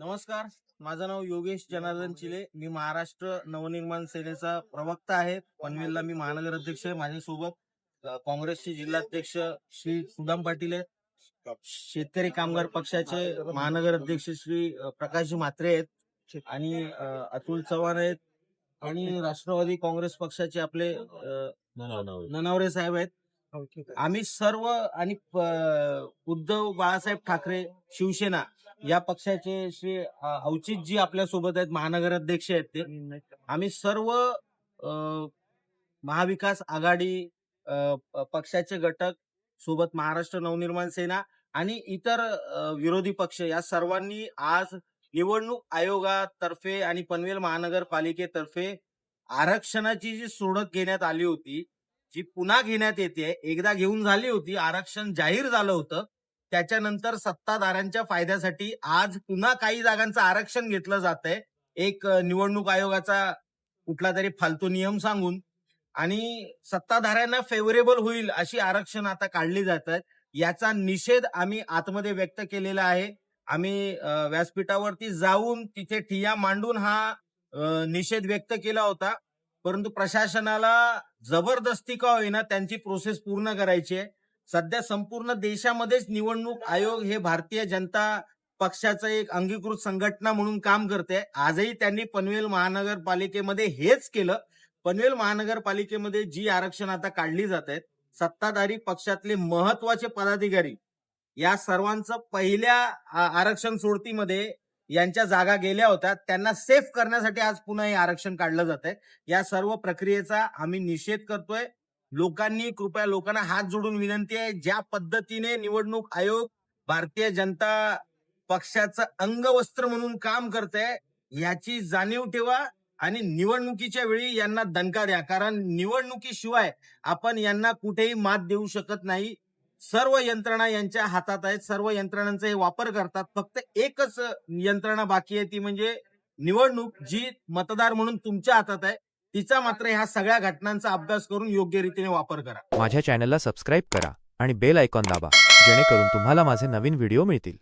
नमस्कार माझं नाव योगेश जनार्दन चिले. मी महाराष्ट्र नवनिर्माण सेनेचा प्रवक्ता आहे. पनवेलला मी महानगर अध्यक्ष आहे माझ्यासोबत. काँग्रेसचे जिल्हाध्यक्ष श्री सुदाम पाटील आहेत. शेतकरी कामगार पक्षाचे महानगर अध्यक्ष श्री अ, प्रकाशजी म्हात्रे आहेत. आणि अतुल चव्हाण आहेत. आणि राष्ट्रवादी काँग्रेस पक्षाचे आपले ननावरे साहेब आहेत. आम्ही सर्व आणि उद्धव बाळासाहेब ठाकरे शिवसेना या पक्षाचे श्री अ, औचितजी आपल्यासोबत आहेत महानगर अध्यक्ष आहेत ते आम्ही सर्व महाविकास आघाडी पक्षाचे घटक सोबत महाराष्ट्र नवनिर्माण सेना आणि इतर विरोधी पक्ष या सर्वांनी आज निवडणूक आयोगातर्फे आणि पनवेल महानगरपालिकेतर्फे आरक्षणाची जी सोडत घेण्यात आली होती जी पुन्हा घेण्यात येते एकदा घेऊन झाली होती आरक्षण जाहीर झालं होतं. त्याच्यानंतर सत्ताधाऱ्यांच्या फायद्यासाठी आज पुन्हा काही जागांचं आरक्षण घेतलं जात आहे एक निवडणूक आयोगाचा कुठला तरी फालतू नियम सांगून. आणि सत्ताधाऱ्यांना फेवरेबल होईल अशी आरक्षण आता काढली जात आहेत याचा निषेध आम्ही आतमध्ये व्यक्त केलेला आहे. आम्ही व्यासपीठावरती जाऊन तिथे ठिया मांडून हा निषेध व्यक्त केला होता. परंतु प्रशासनाला जबरदस्ती का होईना त्यांची प्रोसेस पूर्ण करायची आहे. सध्या संपूर्ण देशामध्येच निवडणूक आयोग हे भारतीय जनता पक्षाचं एक अंगीकृत संघटना म्हणून काम करते आजही त्यांनी पनवेल महानगरपालिकेमध्ये हेच केलं. पनवेल महानगरपालिकेमध्ये जी आरक्षण आता काढली जात आहेत सत्ताधारी पक्षातले महत्त्वाचे पदाधिकारी या सर्वांचं पहिल्या आरक्षण सोडतीमध्ये यांच्या जागा गेल्या होत्या. त्यांना सेफ करण्यासाठी आज पुन्हा हे आरक्षण काढलं जात आहे या सर्व प्रक्रियेचा आम्ही निषेध करतोय. लोकांनी कृपया लोकांना हात जोडून विनंती आहे ज्या पद्धतीने निवडणूक आयोग भारतीय जनता पक्षाचं अंगवस्त्र म्हणून काम करते याची जाणीव ठेवा आणि निवडणुकीच्या वेळी यांना दणका द्या. कारण निवडणुकीशिवाय आपण यांना कुठेही मात देऊ शकत नाही. सर्व यंत्रणा यांच्या हातात आहेत. सर्व यंत्रणांचा हे वापर करतात. फक्त एकच यंत्रणा बाकी आहे ती म्हणजे निवडणूक जी मतदार म्हणून तुमच्या हातात आहे. तिचा मात्र ह्या सगळ्या घटनांचा अभ्यास करून योग्य रीतीने वापर करा. माझ्या चॅनलला सबस्क्राईब करा आणि बेल आयकॉन दाबा जेणेकरून तुम्हाला माझे नवीन व्हिडिओ मिळतील.